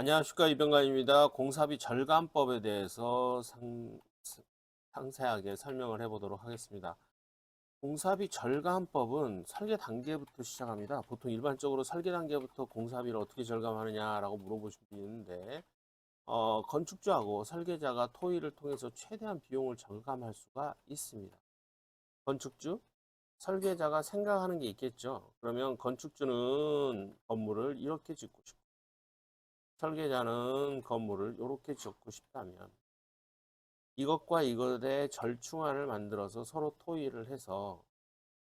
안녕하십니까 이병관입니다. 공사비 절감법에 대해서 상, 상세하게 설명을 해보도록 하겠습니다. 공사비 절감법은 설계 단계부터 시작합니다. 보통 일반적으로 설계 단계부터 공사비를 어떻게 절감하느냐라고 물어보실 수 있는데 어, 건축주하고 설계자가 토의를 통해서 최대한 비용을 절감할 수가 있습니다. 건축주, 설계자가 생각하는 게 있겠죠. 그러면 건축주는 건물을 이렇게 짓고 싶고 설계자는 건물을 이렇게 짓고 싶다면 이것과 이것의 절충안을 만들어서 서로 토의를 해서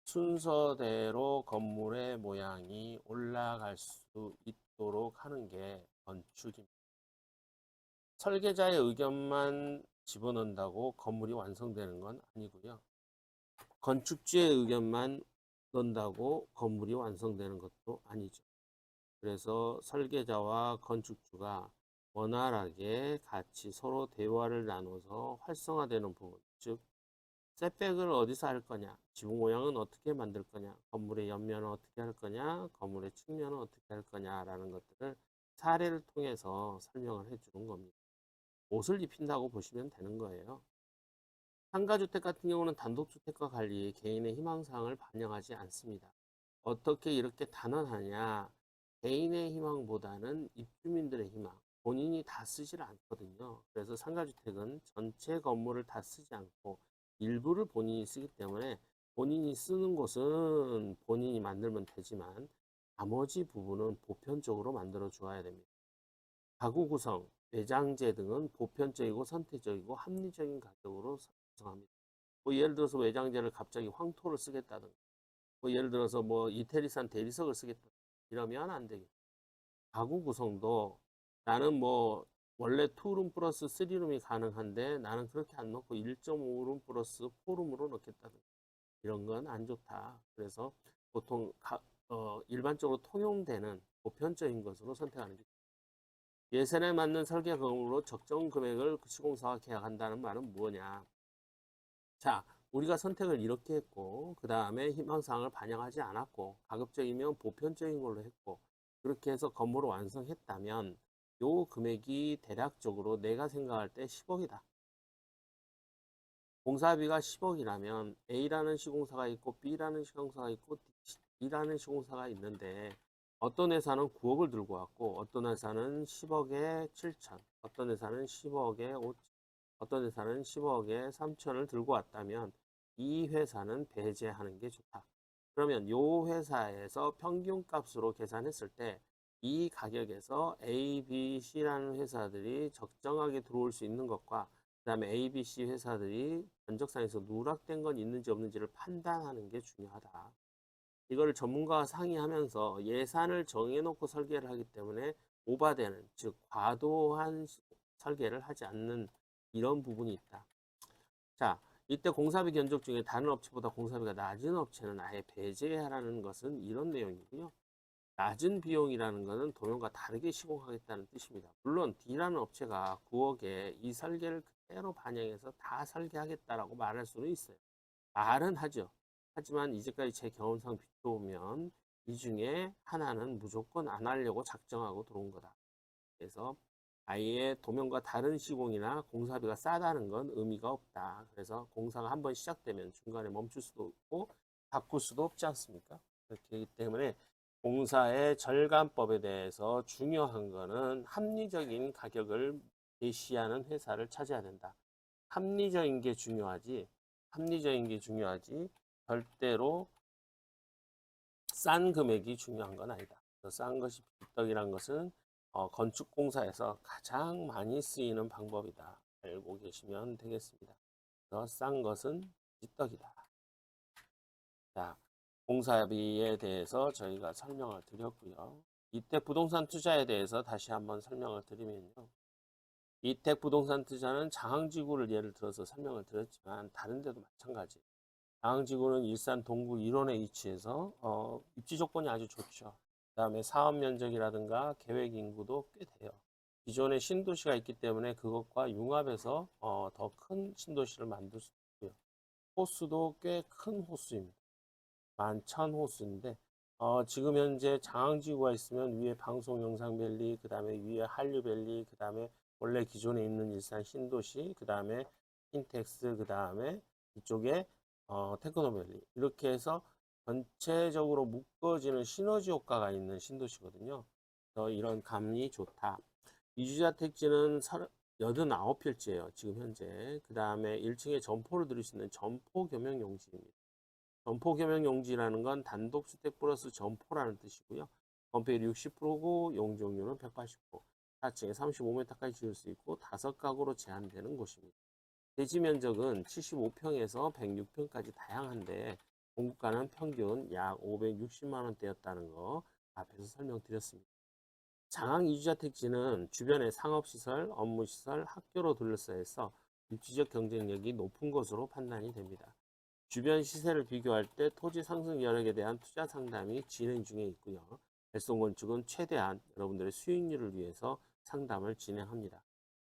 순서대로 건물의 모양이 올라갈 수 있도록 하는 게 건축입니다. 설계자의 의견만 집어넣는다고 건물이 완성되는 건 아니고요. 건축주의 의견만 넣는다고 건물이 완성되는 것도 아니죠. 그래서 설계자와 건축주가 원활하게 같이 서로 대화를 나눠서 활성화되는 부분, 즉 셋백을 어디서 할 거냐, 지붕 모양은 어떻게 만들 거냐, 건물의 옆면은 어떻게 할 거냐, 건물의 측면은 어떻게 할 거냐라는 것들을 사례를 통해서 설명을 해주는 겁니다. 옷을 입힌다고 보시면 되는 거예요. 상가주택 같은 경우는 단독주택과 관리 개인의 희망사항을 반영하지 않습니다. 어떻게 이렇게 단언하냐? 개인의 희망보다는 입주민들의 희망, 본인이 다 쓰질 않거든요. 그래서 상가주택은 전체 건물을 다 쓰지 않고 일부를 본인이 쓰기 때문에 본인이 쓰는 곳은 본인이 만들면 되지만 나머지 부분은 보편적으로 만들어 주어야 됩니다. 가구 구성, 외장재 등은 보편적이고 선택적이고 합리적인 가격으로 구성합니다. 뭐 예를 들어서 외장재를 갑자기 황토를 쓰겠다든가, 뭐 예를 들어서 뭐 이태리산 대리석을 쓰겠다 이러면 안 되겠죠. 가구 구성도 나는 뭐 원래 2룸 플러스 3룸이 가능한데 나는 그렇게 안 넣고 1.5룸 플러스 4룸으로 넣겠다든가 이런 건 안 좋다. 그래서 보통 가, 어, 일반적으로 통용되는 보편적인 것으로 선택하는 게 예산에 맞는 설계 금액으로 적정 금액을 시공사와 계약한다는 말은 뭐냐? 자, 우리가 선택을 이렇게 했고, 그 다음에 희망사항을 반영하지 않았고, 가급적이면 보편적인 걸로 했고, 그렇게 해서 건물을 완성했다면, 요 금액이 대략적으로 내가 생각할 때 10억이다. 공사비가 10억이라면 A라는 시공사가 있고 B라는 시공사가 있고 D라는 시공사가 있는데 어떤 회사는 9억을 들고 왔고 어떤 회사는 10억에 7천, 어떤 회사는 10억에 5천, 어떤 회사는 10억에 3천을 들고 왔다면 이 회사는 배제하는 게 좋다. 그러면 이 회사에서 평균 값으로 계산했을 때 이 가격에서 A, B, C라는 회사들이 적정하게 들어올 수 있는 것과 그 다음에 A, B, C 회사들이 견적상에서 누락된 건 있는지 없는지를 판단하는 게 중요하다. 이거를 전문가와 상의하면서 예산을 정해놓고 설계를 하기 때문에 오바되는, 즉 과도한 설계를 하지 않는 이런 부분이 있다. 자, 이때 공사비 견적 중에 다른 업체보다 공사비가 낮은 업체는 아예 배제하라는 것은 이런 내용이고요. 낮은 비용이라는 것은 도면과 다르게 시공하겠다는 뜻입니다. 물론 D라는 업체가 9억에 이 설계를 그대로 반영해서 다 설계하겠다라고 말할 수는 있어요. 말은 하죠. 하지만 이제까지 제 경험상 비춰보면 이 중에 하나는 무조건 안 하려고 작정하고 들어온 거다. 그래서 아예 도면과 다른 시공이나 공사비가 싸다는 건 의미가 없다. 그래서 공사가 한 번 시작되면 중간에 멈출 수도 없고 바꿀 수도 없지 않습니까? 그렇기 때문에 공사의 절감법에 대해서 중요한 거는 합리적인 가격을 제시하는 회사를 찾아야 된다. 합리적인 게 중요하지, 합리적인 게 중요하지, 절대로 싼 금액이 중요한 건 아니다. 싼 것이 비떡이란 것은 어, 건축공사에서 가장 많이 쓰이는 방법이다. 알고 계시면 되겠습니다. 그래서 싼 것은 비떡이다. 자, 공사비에 대해서 저희가 설명을 드렸고요. 이택 부동산 투자에 대해서 다시 한번 설명을 드리면요. 이택 부동산 투자는 장항지구를 예를 들어서 설명을 드렸지만 다른 데도 마찬가지. 장항지구는 일산 동구 1원에 위치해서 어, 입지 조건이 아주 좋죠. 그 다음에 사업 면적이라든가 계획 인구도 꽤 돼요. 기존에 신도시가 있기 때문에 그것과 융합해서 어, 더 큰 신도시를 만들 수 있고요. 호수도 꽤 큰 호수입니다. 만천 호수인데 어, 지금 현재 장항지구가 있으면 위에 방송 영상밸리, 그 다음에 위에 한류밸리, 그 다음에 원래 기존에 있는 일산 신도시, 그 다음에 킨텍스, 그 다음에 이쪽에 어, 테크노밸리 이렇게 해서 전체적으로 묶어지는 시너지 효과가 있는 신도시거든요. 그래서 이런 감이 좋다. 이주자 택지는 89필지예요. 지금 현재. 그 다음에 1층에 점포를 들일 수 있는 점포 겸용 용지입니다. 점포 겸용 용지라는 건 단독 주택 플러스 점포라는 뜻이고요. 건폐율 60%고 용적률은 180%. 4층에 35m까지 지을 수 있고 다섯 가구로 제한되는 곳입니다. 대지 면적은 75평에서 106평까지 다양한데 공급가는 평균 약 560만 원대였다는 거 앞에서 설명드렸습니다. 장항 이주자 택지는 주변에 상업시설, 업무시설, 학교로 둘러싸여 있어 입지적 경쟁력이 높은 것으로 판단이 됩니다. 주변 시세를 비교할 때 토지 상승 여력에 대한 투자 상담이 진행 중에 있고요. 백송건축은 최대한 여러분들의 수익률을 위해서 상담을 진행합니다.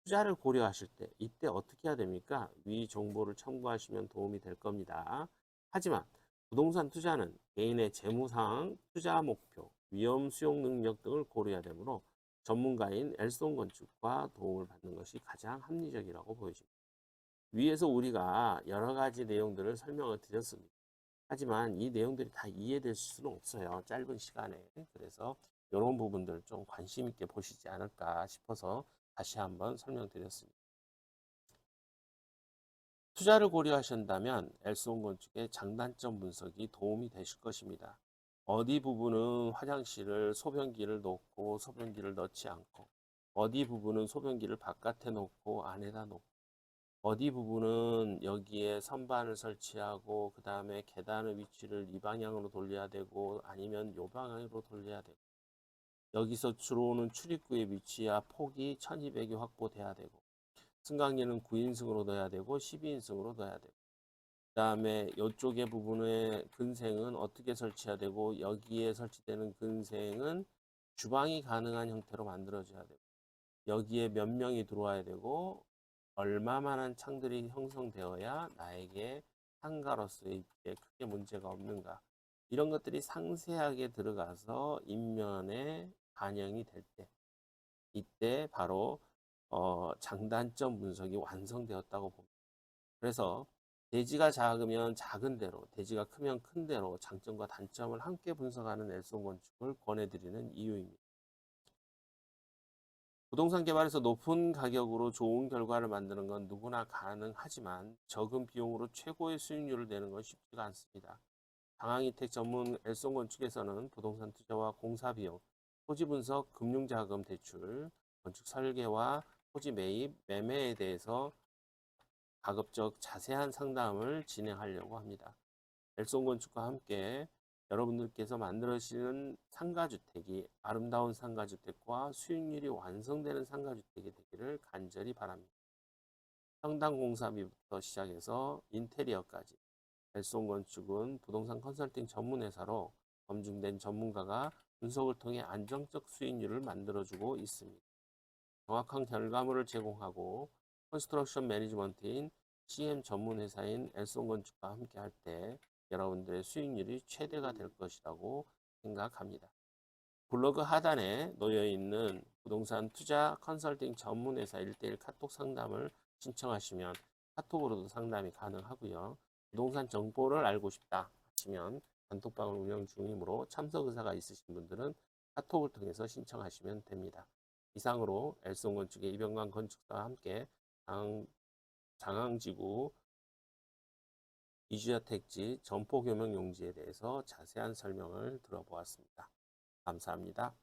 투자를 고려하실 때 이때 어떻게 해야 됩니까? 위 정보를 참고하시면 도움이 될 겁니다. 하지만 부동산 투자는 개인의 재무 상황, 투자 목표, 위험 수용 능력 등을 고려해야 되므로 전문가인 엘송 건축과 도움을 받는 것이 가장 합리적이라고 보여집니다. 위에서 우리가 여러 가지 내용들을 설명을 드렸습니다. 하지만 이 내용들이 다 이해될 수는 없어요. 짧은 시간에. 그래서 이런 부분들을 좀 관심 있게 보시지 않을까 싶어서 다시 한번 설명드렸습니다. 투자를 고려하신다면 엘스온 건축의 장단점 분석이 도움이 되실 것입니다. 어디 부분은 화장실을 소변기를 넣고 소변기를 넣지 않고 어디 부분은 소변기를 바깥에 놓고 안에다 놓고 어디 부분은 여기에 선반을 설치하고 그 다음에 계단의 위치를 이 방향으로 돌려야 되고 아니면 요 방향으로 돌려야 되고 여기서 들어오는 출입구의 위치와 폭이 1200이 확보돼야 되고 승강기는 9인승으로 넣어야 되고 12인승으로 넣어야 되고. 그 다음에 이쪽의 부분의 근생은 어떻게 설치해야 되고 여기에 설치되는 근생은 주방이 가능한 형태로 만들어져야 되고 여기에 몇 명이 들어와야 되고 얼마만한 창들이 형성되어야 나에게 상가로서의 입지에 크게 문제가 없는가. 이런 것들이 상세하게 들어가서 인면에 반영이 될 때 이때 바로 어, 장단점 분석이 완성되었다고 봅니다. 그래서 대지가 작으면 작은 대로, 대지가 크면 큰 대로 장점과 단점을 함께 분석하는 엘송 건축을 권해드리는 이유입니다. 부동산 개발에서 높은 가격으로 좋은 결과를 만드는 건 누구나 가능하지만 적은 비용으로 최고의 수익률을 내는 건 쉽지가 않습니다. 장항이택 전문 엘송 건축에서는 부동산 투자와 공사 비용, 토지 분석, 금융자금 대출, 건축 설계와 토지 매입, 매매에 대해서 가급적 자세한 상담을 진행하려고 합니다. 엘송 건축과 함께 여러분들께서 만들어지는 상가주택이 아름다운 상가주택과 수익률이 완성되는 상가주택이 되기를 간절히 바랍니다. 평당 공사비부터 시작해서 인테리어까지 엘송 건축은 부동산 컨설팅 전문회사로 검증된 전문가가 분석을 통해 안정적 수익률을 만들어주고 있습니다. 정확한 결과물을 제공하고 컨스트럭션 매니지먼트인 CM 전문 회사인 엘송 건축과 함께 할 때 여러분들의 수익률이 최대가 될 것이라고 생각합니다. 블로그 하단에 놓여 있는 부동산 투자 컨설팅 전문 회사 1대1 카톡 상담을 신청하시면 카톡으로도 상담이 가능하고요. 부동산 정보를 알고 싶다 하시면 단톡방을 운영 중이므로 참석 의사가 있으신 분들은 카톡을 통해서 신청하시면 됩니다. 이상으로 엘송 건축의 이병관 건축사와 함께 장, 장항 지구 이주야 택지 점포 교명 용지에 대해서 자세한 설명을 들어보았습니다. 감사합니다.